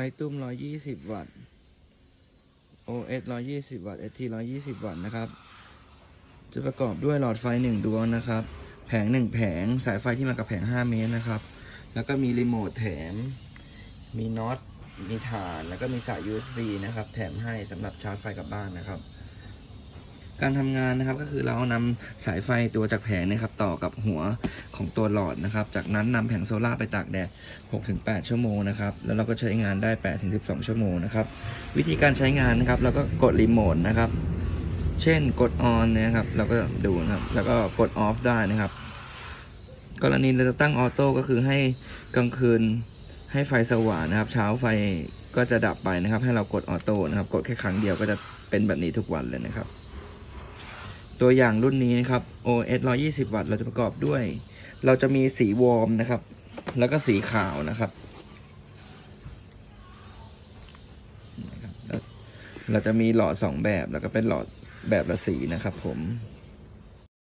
ฟตุ้ม 120 วัตต์ OS 120 วัตต์ ST 120 วัตต์นะครับ จะประกอบด้วยหลอดไฟ 1 ดวงนะครับ แผง 1 แผง สายไฟที่มากับแผง 5 เมตรนะครับ แล้วก็มีรีโมทแถม มีน็อต มีฐาน แล้วก็มีสาย USB นะครับ แถมให้สำหรับชาร์จไฟกลับบ้านนะครับ การทำงานนะครับก็คือเรานำสายไฟตัวจากแผงนะครับต่อกับหัวของตัวหลอดนะครับ จากนั้นนำแผงโซล่าไปตากแดด 6-8 ชั่วโมงนะครับ แล้วเราก็ใช้งานได้ 8-12 ชั่วโมงนะครับ วิธีการใช้งานนะครับเราก็กดรีโมทนะครับ เช่นกด on นนะครับเราก็ดูนะครับ แล้วก็กด off ได้นะครับ กรณีเราจะตั้งออโต้ก็คือให้กลางคืนให้ไฟสว่างนะครับ เช้าไฟก็จะดับไปนะครับ ให้เรากดออโต้นะครับ กดแค่ครั้งเดียวก็จะเป็นแบบนี้ทุกวันเลยนะครับ ตัวอย่างรุ่นนี้นะครับ OS 120 วัตต์ เราจะประกอบด้วย เราจะมีสีวอร์มนะครับ แล้วก็สีขาวนะครับ เราจะมีหลอดสองแบบ แล้วก็เป็นหลอดแบบละสีนะครับผม